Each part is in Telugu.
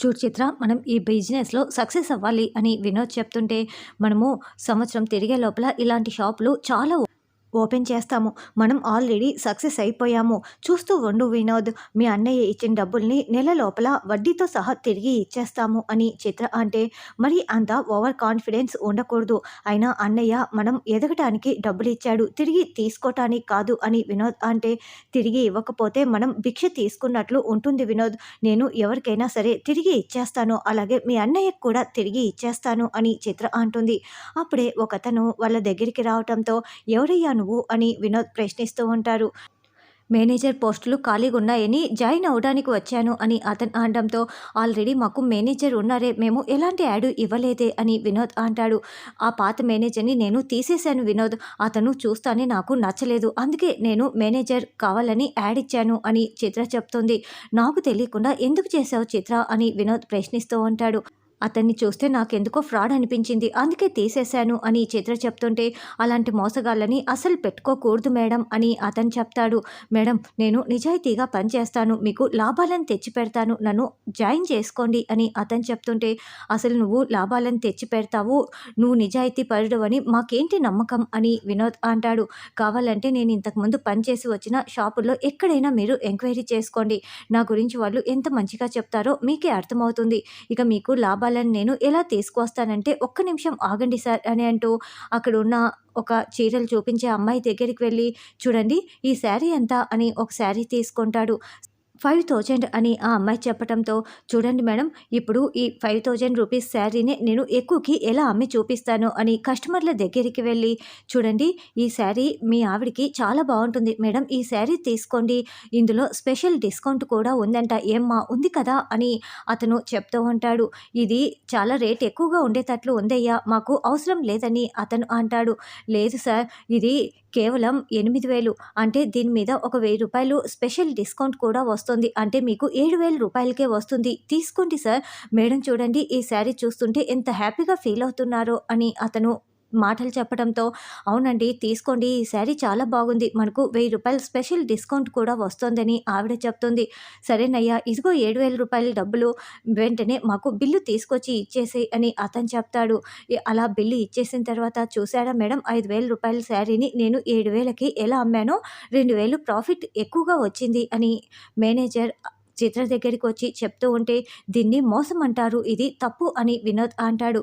చూడు చిత్ర మనం ఈ బిజినెస్లో సక్సెస్ అవ్వాలి అని వినోద్ చెప్తుంటే మనము సంవత్సరం తిరిగే లోపల ఇలాంటి షాపులు చాలా ఓపెన్ చేస్తాము. మనం ఆల్రెడీ సక్సెస్ అయిపోయాము. చూస్తూ ఉండు వినోద్ మీ అన్నయ్య ఇచ్చిన డబ్బుల్ని నెల లోపల వడ్డీతో సహా తిరిగి ఇచ్చేస్తాము అని చిత్ర అంటే మరి అంత ఓవర్ కాన్ఫిడెన్స్ ఉండకూడదు. అయినా అన్నయ్య మనం ఎదగటానికి డబ్బులు ఇచ్చాడు తిరిగి తీసుకోవటానికి కాదు అని వినోద్ అంటే తిరిగి ఇవ్వకపోతే మనం భిక్ష తీసుకున్నట్లు ఉంటుంది వినోద్. నేను ఎవరికైనా సరే తిరిగి ఇచ్చేస్తాను అలాగే మీ అన్నయ్యకు కూడా తిరిగి ఇచ్చేస్తాను అని చిత్ర అంటుంది. అప్పుడే ఒకతను వాళ్ళ దగ్గరికి రావటంతో ఎవరయ్యాను నువ్వు అని వినోద్ ప్రశ్నిస్తూ ఉంటారు. మేనేజర్ పోస్టులు ఖాళీగా ఉన్నాయని జాయిన్ అవడానికి వచ్చాను అని అతను అనడంతో ఆల్రెడీ మాకు మేనేజర్ ఉన్నారే మేము ఎలాంటి యాడ్ ఇవ్వలేదే అని వినోద్ అంటాడు. ఆ పాత మేనేజర్ని నేను తీసేశాను వినోద్ అతను చూస్తానే నాకు నచ్చలేదు అందుకే నేను మేనేజర్ కావాలని యాడ్ ఇచ్చాను అని చిత్ర చెప్తుంది. నాకు తెలియకుండా ఎందుకు చేశావు చిత్ర అని వినోద్ ప్రశ్నిస్తూ ఉంటాడు. అతన్ని చూస్తే నాకెందుకో ఫ్రాడ్ అనిపించింది. అందుకే తీసేశాను అని చిత్ర చెప్తుంటే అలాంటి మోసగాళ్ళని అసలు పెట్టుకోకూడదు మేడం అని అతను చెప్తాడు. మేడం నేను నిజాయితీగా పనిచేస్తాను. మీకు లాభాలను తెచ్చి పెడతాను. నన్ను జాయిన్ చేసుకోండి అని అతను చెప్తుంటే అసలు నువ్వు లాభాలను తెచ్చి పెడతావు? నువ్వు నిజాయితీ పరుడు అని మాకేంటి నమ్మకం అని వినోద్ అంటాడు. కావాలంటే నేను ఇంతకుముందు పనిచేసి వచ్చిన షాపుల్లో ఎక్కడైనా మీరు ఎంక్వైరీ చేసుకోండి. నా గురించి వాళ్ళు ఎంత మంచిగా చెప్తారో మీకే అర్థమవుతుంది. ఇక మీకు కావాలని నేను ఎలా తీసుకొస్తానంటే ఒక్క నిమిషం ఆగండి సార్ అని అంటూ అక్కడ ఉన్న ఒక చీరలు చూపించే అమ్మాయి దగ్గరికి వెళ్ళి చూడండి ఈ శారీ ఎంత? అని ఒక శారీ తీసుకుంటాడు. ఫైవ్ థౌజండ్ అని ఆ అమ్మాయి చెప్పడంతో చూడండి మేడం ఇప్పుడు ఈ ఫైవ్ థౌజండ్ రూపీస్ శారీని నేను ఎక్కువకి ఎలా అమ్మి చూపిస్తాను? అని కస్టమర్ల దగ్గరికి వెళ్ళి చూడండి ఈ శారీ మీ ఆవిడకి చాలా బాగుంటుంది. మేడం ఈ శారీ తీసుకోండి. ఇందులో స్పెషల్ డిస్కౌంట్ కూడా ఉందంట. ఏమ్మా ఉంది కదా? అని అతను చెప్తూ ఉంటాడు. ఇది చాలా రేట్ ఎక్కువగా ఉండేటట్లు ఉందయ్యా. మాకు అవసరం లేదని అతను అంటాడు. లేదు సార్ ఇది కేవలం ఎనిమిది వేలు. అంటే దీని మీద ఒక వెయ్యి రూపాయలు స్పెషల్ డిస్కౌంట్ కూడా వస్తుంది. అంటే మీకు ఏడు వేల రూపాయలకే వస్తుంది. తీసుకోండి సార్. మేడం చూడండి ఈ శారీ చూస్తుంటే ఎంత హ్యాపీగా ఫీల్ అవుతున్నారో అని అతను మాటలు చెప్పడంతో అవునండి తీసుకోండి ఈ శారీ చాలా బాగుంది. మనకు వెయ్యి రూపాయలు స్పెషల్ డిస్కౌంట్ కూడా వస్తోందని ఆవిడ చెప్తుంది. సరేనయ్యా ఇదిగో ఏడు వేల రూపాయల డబ్బులు. వెంటనే మాకు బిల్లు తీసుకొచ్చి ఇచ్చేసి అని అతను చెప్తాడు. అలా బిల్లు ఇచ్చేసిన తర్వాత చూసాడా మేడం ఐదు వేల రూపాయల శారీని నేను ఏడు వేలకి ఎలా అమ్మానో రెండు వేలు ప్రాఫిట్ ఎక్కువగా వచ్చింది అని మేనేజర్ చిత్ర దగ్గరికి వచ్చి చెప్తూ ఉంటే దీన్ని మోసం అంటారు ఇది తప్పు అని వినోద్ అంటాడు.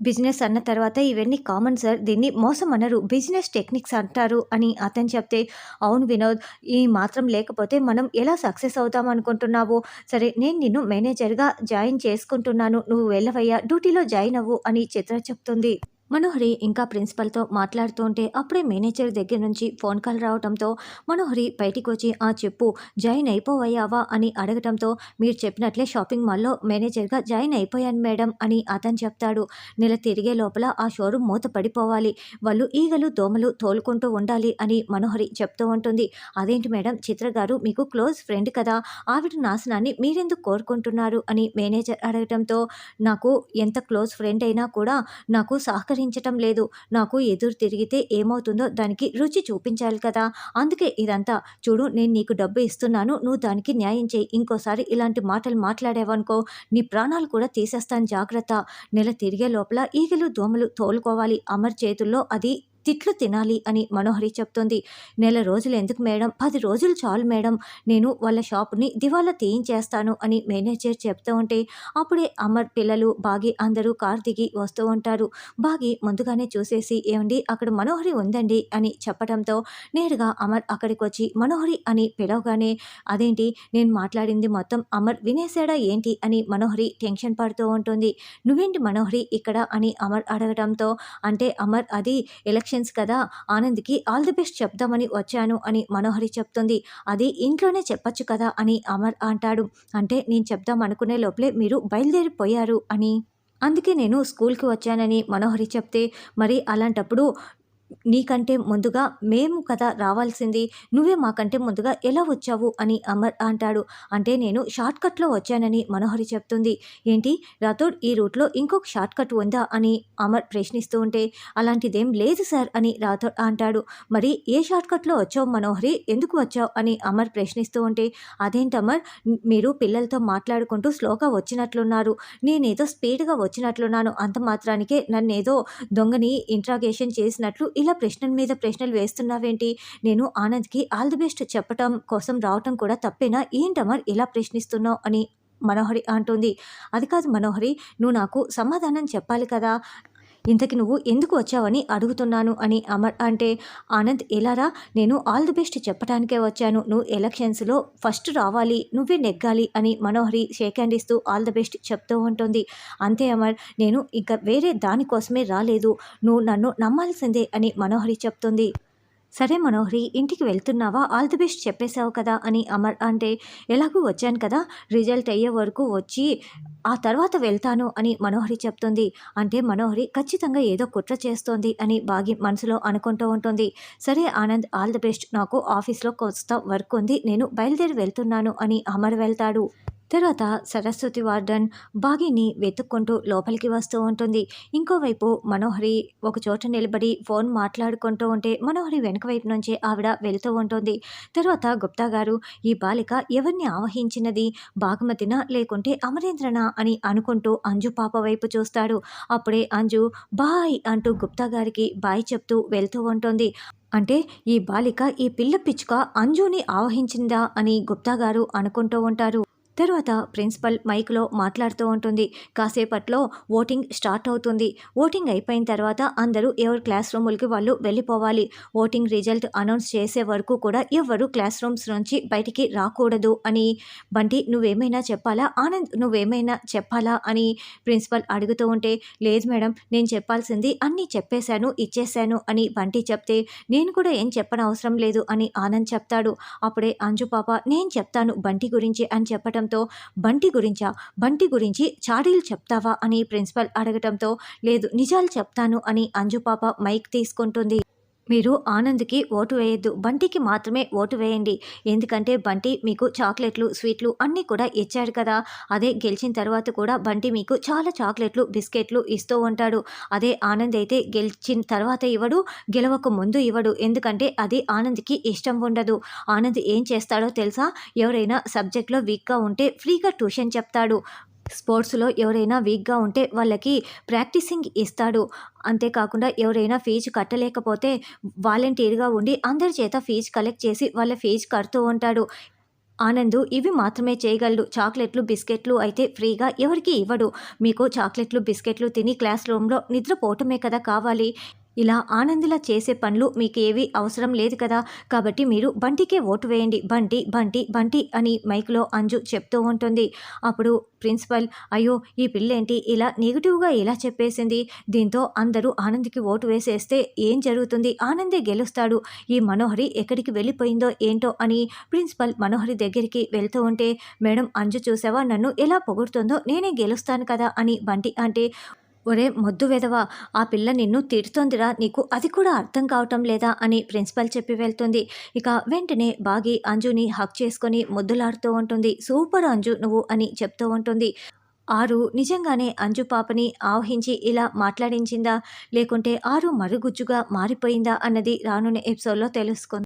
బిజినెస్ అన్న తర్వాత ఇవన్నీ కామన్ సార్. దీన్ని మోసం అనరు. బిజినెస్ టెక్నిక్స్ అంటారు అని అతను చెప్తే అవును వినోద్ ఈ మాత్రం లేకపోతే మనం ఎలా సక్సెస్ అవుతాం అనుకుంటున్నావు? సరే నేను నిన్ను మేనేజర్గా జాయిన్ చేసుకుంటున్నాను. నువ్వు వెళ్ళవయ్యా. డ్యూటీలో జాయిన్ అవ్వు అని చిత్ర చెప్తుంది. మనోహరి ఇంకా ప్రిన్సిపల్తో మాట్లాడుతూ ఉంటే అప్పుడే మేనేజర్ దగ్గర నుంచి ఫోన్ కాల్ రావడంతో మనోహరి బయటికి వచ్చి ఆ చెప్పు జాయిన్ అయిపోవయ్యావా? అని అడగటంతో మీరు చెప్పినట్లే షాపింగ్ మాల్లో మేనేజర్గా జాయిన్ అయిపోయాను మేడం అని అతను చెప్తాడు. నెల తిరిగే లోపల ఆ షోరూమ్ మూత పడిపోవాలి వాళ్ళు ఈగలు దోమలు తోలుకుంటూ ఉండాలి అని మనోహరి చెప్తూ ఉంటుంది. అదేంటి మేడం చిత్ర గారు మీకు క్లోజ్ ఫ్రెండ్ కదా ఆవిడ నాశనాన్ని మీరెందుకు కోరుకుంటున్నారు? అని మేనేజర్ అడగటంతో నాకు ఎంత క్లోజ్ ఫ్రెండ్ అయినా కూడా నాకు సహకరించడం లేదు. నాకు ఎదురు తిరిగితే ఏమవుతుందో దానికి రుచి చూపించాలి కదా. అందుకే ఇదంతా. చూడు నేను నీకు డబ్బు ఇస్తున్నాను. నువ్వు దానికి న్యాయం చేయి. ఇంకోసారి ఇలాంటి మాటలు మాట్లాడావనుకో నీ ప్రాణాలు కూడా తీసేస్తాను జాగ్రత్త. నెల తిరిగే లోపల ఈగలు దోమలు తోలుకోవాలి. అమర్ చేతుల్లో అది తిట్లు తినాలి అని మనోహరి చెప్తుంది. నెల రోజులు ఎందుకు మేడం? పది రోజులు చాలు మేడం. నేను వాళ్ళ షాప్ని దివాలా తీయించేస్తాను అని మేనేజర్ చెప్తూ ఉంటే అప్పుడే అమర్ పిల్లలు బాగి అందరూ కార్ దిగి వస్తూ ఉంటారు. బాగి ముందుగానే చూసేసి ఏమండి అక్కడ మనోహరి ఉందండి అని చెప్పడంతో నేరుగా అమర్ అక్కడికి వచ్చి మనోహరి అని పిలవగానే అదేంటి? నేను మాట్లాడింది మొత్తం అమర్ వినేశాడా ఏంటి? అని మనోహరి టెన్షన్ పడుతూ ఉంటుంది. నువ్వేంటి మనోహరి ఇక్కడ? అని అమర్ అడగడంతో అంటే అమర్ అది ఎలక్షన్ కనెక్షన్స్ కదా? ఆనంద్కి ఆల్ ది బెస్ట్ చెప్దామని వచ్చాను అని మనోహరి చెప్తుంది. అది ఇంట్లోనే చెప్పొచ్చు కదా అని అమర్ అంటాడు. అంటే నేను చెప్దాం అనుకునే లోపలే మీరు బయలుదేరిపోయారు అని. అందుకే నేను స్కూల్కి వచ్చానని మనోహరి చెప్తే మరి అలాంటప్పుడు నీకంటే ముందుగా మేము కదా రావాల్సింది. నువ్వే మాకంటే ముందుగా ఎలా వచ్చావు అని అమర్ అంటాడు. అంటే నేను షార్ట్కట్లో వచ్చానని మనోహరి చెప్తుంది. ఏంటి? రాథోడ్ ఈ రూట్లో ఇంకొక షార్ట్కట్ ఉందా అని అమర్ ప్రశ్నిస్తూ ఉంటే అలాంటిదేం లేదు సార్ అని రాథోడ్ అంటాడు. మరి ఏ షార్ట్కట్లో వచ్చావు మనోహరి? ఎందుకు వచ్చావు అని అమర్ ప్రశ్నిస్తూ ఉంటే అదేంటి అమర్? మీరు పిల్లలతో మాట్లాడుకుంటూ స్లోగా వచ్చినట్లున్నారు. నేనేదో స్పీడ్గా వచ్చినట్లున్నాను. అంత మాత్రానికే నన్నేదో దొంగని ఇంట్రాగేషన్ చేసినట్లు ఇలా ప్రశ్నల మీద ప్రశ్నలు వేస్తున్నావేంటి? నేను ఆనంద్కి ఆల్ ది బెస్ట్ చెప్పటం కోసం రావటం కూడా తప్పేనా? ఏంటమర్ ఇలా ప్రశ్నిస్తున్నావు అని మనోహరి అంటుంది. అది కాదు మనోహరి నువ్వు నాకు సమాధానం చెప్పాలి కదా? ఇంతకి నువ్వు ఎందుకు వచ్చావని అడుగుతున్నాను అని అమర్ అంటే ఆనంద్ ఎలారా? నేను ఆల్ ది బెస్ట్ చెప్పడానికే వచ్చాను. నువ్వు ఎలక్షన్స్లో ఫస్ట్ రావాలి నువ్వే నెగ్గాలి అని మనోహరి షేక్ హ్యాండ్ ఇస్తూ ఆల్ ది బెస్ట్ చెప్తూ ఉంటుంది. అంతే అమర్ నేను ఇంకా వేరే దానికోసమే రాలేదు. నువ్వు నన్ను నమ్మాల్సిందే అని మనోహరి చెప్తుంది. సరే మనోహరి ఇంటికి వెళ్తున్నావా? ఆల్ ది బెస్ట్ చెప్పేశావు కదా అని అమర్ అంటే ఎలాగూ వచ్చాను కదా. రిజల్ట్ అయ్యే వరకు వచ్చి ఆ తర్వాత వెళ్తాను అని మనోహరి చెప్తుంది. అంటే మనోహరి ఖచ్చితంగా ఏదో కుట్ర చేస్తోంది అని బాగి మనసులో అనుకుంటూ ఉంటుంది. సరే ఆనంద్ ఆల్ ది బెస్ట్. నాకు ఆఫీస్లో కొత్త వర్క్ ఉంది. నేను బయలుదేరి వెళ్తున్నాను అని అమర్ వెళ్తాడు. తర్వాత సరస్వతి వార్డన్ బాగిని వెతుక్కుంటూ లోపలికి వస్తూ ఉంటుంది. ఇంకోవైపు మనోహరి ఒక చోట నిలబడి ఫోన్ మాట్లాడుకుంటూ ఉంటే మనోహరి వెనక వైపు నుంచి ఆవిడ వెళుతూ ఉంటుంది. తర్వాత గుప్తా గారు ఈ బాలిక ఎవరిని ఆవహించినది? బాగమతిన లేకుంటే అమరేంద్రనా? అని అనుకుంటూ అంజు పాప వైపు చూస్తాడు. అప్పుడే అంజు బాయ్ అంటూ గుప్తా గారికి బాయ్ చెప్తూ వెళ్తూ ఉంటుంది. అంటే ఈ బాలిక ఈ పిల్ల పిచ్చుక అంజుని ఆవహించిందా? అని గుప్తా గారు అనుకుంటూ ఉంటారు. తరువాత ప్రిన్సిపల్ మైక్లో మాట్లాడుతూ ఉంటుంది. కాసేపట్లో ఓటింగ్ స్టార్ట్ అవుతుంది. ఓటింగ్ అయిపోయిన తర్వాత అందరూ ఎవరు క్లాస్ రూములకి వాళ్ళు వెళ్ళిపోవాలి. ఓటింగ్ రిజల్ట్ అనౌన్స్ చేసే వరకు కూడా ఎవరు క్లాస్ రూమ్స్ నుంచి బయటికి రాకూడదు అని. బంటి నువ్వేమైనా చెప్పాలా? ఆనంద్ నువ్వేమైనా చెప్పాలా? అని ప్రిన్సిపల్ అడుగుతూ ఉంటే లేదు మేడం నేను చెప్పాల్సింది అన్నీ చెప్పేశాను ఇచ్చేశాను అని బంటి చెప్తే నేను కూడా ఏం చెప్పనవసరం లేదు అని ఆనంద్ చెప్తాడు. అప్పుడే అంజు పాప నేను చెప్తాను బంటి గురించి అని చెప్పటం అడగడంతో బంటి గురించా? బంటి గురించి చాడీలు చెప్తావా? అని ప్రిన్సిపల్ అడగటంతో లేదు నిజాలు చెప్తాను అని అంజుపాప మైక్ తీసుకుంటుంది. మీరు ఆనంద్కి ఓటు వేయద్దు. బంటికి మాత్రమే ఓటు వేయండి. ఎందుకంటే బంటి మీకు చాక్లెట్లు స్వీట్లు అన్నీ కూడా ఇచ్చాడు కదా. అదే గెలిచిన తర్వాత కూడా బంటి మీకు చాలా చాక్లెట్లు బిస్కెట్లు ఇస్తూ ఉంటాడు. అదే ఆనంద్ అయితే గెలిచిన తర్వాత ఇవ్వడు గెలవక ముందు ఇవ్వడు. ఎందుకంటే అది ఆనంద్కి ఇష్టం ఉండదు. ఆనంద్ ఏం చేస్తాడో తెలుసా? ఎవరైనా సబ్జెక్ట్లో వీక్గా ఉంటే ఫ్రీగా ట్యూషన్ చెప్తాడు. స్పోర్ట్స్లో ఎవరైనా వీక్గా ఉంటే వాళ్ళకి ప్రాక్టీసింగ్ ఇస్తాడు. అంతేకాకుండా ఎవరైనా ఫీజు కట్టలేకపోతే వాలంటీర్గా ఉండి అందరి చేత ఫీజు కలెక్ట్ చేసి వాళ్ళ ఫీజు కడుతూ ఉంటాడు. ఆనందు ఇవి మాత్రమే చేయగలడు. చాక్లెట్లు బిస్కెట్లు అయితే ఫ్రీగా ఎవరికి ఇవ్వడు. మీకు చాక్లెట్లు బిస్కెట్లు తిని క్లాస్ రూమ్లో నిద్రపోవటమే కదా కావాలి. ఇలా ఆనందిలా చేసే పనులు మీకు ఏవి అవసరం లేదు కదా. కాబట్టి మీరు బంటికే ఓటు వేయండి. బంటి బంటి బంటి అని మైక్లో అంజు చెప్తూ ఉంటుంది. అప్పుడు ప్రిన్సిపల్ అయ్యో ఈ పిల్లేంటి? ఇలా నెగిటివ్గా ఇలా చెప్పేసింది. దీంతో అందరూ ఆనంద్కి ఓటు వేసేస్తే ఏం జరుగుతుంది? ఆనందే గెలుస్తాడు. ఈ మనోహరి ఎక్కడికి వెళ్ళిపోయిందో ఏంటో అని ప్రిన్సిపల్ మనోహరి దగ్గరికి వెళ్తూ ఉంటే మేడం అంజు చూసావా? నన్ను ఎలా పొగుడుతుందో నేనే గెలుస్తాను కదా అని బంటి అంటే ఒరే మొద్దు వెదవా ఆ పిల్ల నిన్ను తిడుతోందిరా నీకు అది కూడా అర్థం కావటం లేదా అని ప్రిన్సిపల్ చెప్పి వెళ్తుంది. ఇక వెంటనే బాగి అంజుని హక్ చేసుకొని ముద్దులాడుతూ ఉంటుంది. సూపర్ అంజు నువ్వు అని చెప్తూ ఉంటుంది. ఆరు నిజంగానే అంజు పాపని ఆవహించి ఇలా మాట్లాడించిందా? లేకుంటే ఆరు మరుగుజ్జుగా మారిపోయిందా అన్నది రానున్న ఎపిసోడ్లో తెలుసుకుంది.